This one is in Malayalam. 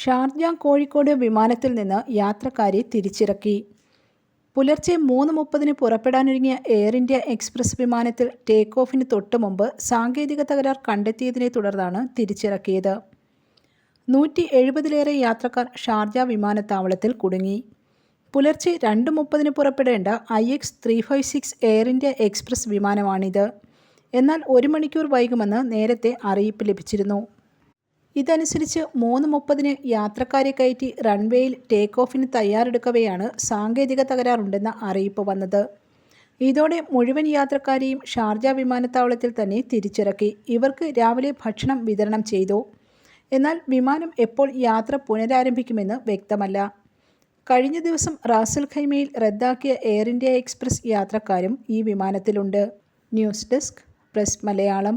ഷാർജ കോഴിക്കോട് വിമാനത്തിൽ നിന്ന് യാത്രക്കാരെ തിരിച്ചിറക്കി. പുലർച്ചെ മൂന്ന് മുപ്പതിന് പുറപ്പെടാനൊരുങ്ങിയ എയർ ഇന്ത്യ എക്സ്പ്രസ് വിമാനത്തിൽ ടേക്ക് ഓഫിന് തൊട്ടു മുമ്പ് സാങ്കേതിക തകരാർ കണ്ടെത്തിയതിനെ തുടർന്നാണ് തിരിച്ചിറക്കിയത്. നൂറ്റി എഴുപതിലേറെ യാത്രക്കാർ ഷാർജ വിമാനത്താവളത്തിൽ കുടുങ്ങി. പുലർച്ചെ രണ്ട് മുപ്പതിന് പുറപ്പെടേണ്ട I X three five six Air India Express വിമാനമാണിത്. എന്നാൽ ഒരു മണിക്കൂർ വൈകുമെന്ന് നേരത്തെ അറിയിപ്പ് ലഭിച്ചിരുന്നു. ഇതനുസരിച്ച് മൂന്ന് മുപ്പതിന് യാത്രക്കാരെ കയറ്റി റൺവേയിൽ ടേക്ക് ഓഫിന് തയ്യാറെടുക്കവെയാണ് സാങ്കേതിക തകരാറുണ്ടെന്ന അറിയിപ്പ് വന്നത്. ഇതോടെ മുഴുവൻ യാത്രക്കാരെയും ഷാർജ വിമാനത്താവളത്തിൽ തന്നെ തിരിച്ചിറക്കി. ഇവർക്ക് രാവിലെ ഭക്ഷണം വിതരണം ചെയ്തു. എന്നാൽ വിമാനം എപ്പോൾ യാത്ര പുനരാരംഭിക്കുമെന്ന് വ്യക്തമല്ല. കഴിഞ്ഞ ദിവസം റാസൽ ഖൈമയിൽ റദ്ദാക്കിയ എയർ ഇന്ത്യ എക്സ്പ്രസ് യാത്രക്കാരും ഈ വിമാനത്തിലുണ്ട്. News desk press Malayalam.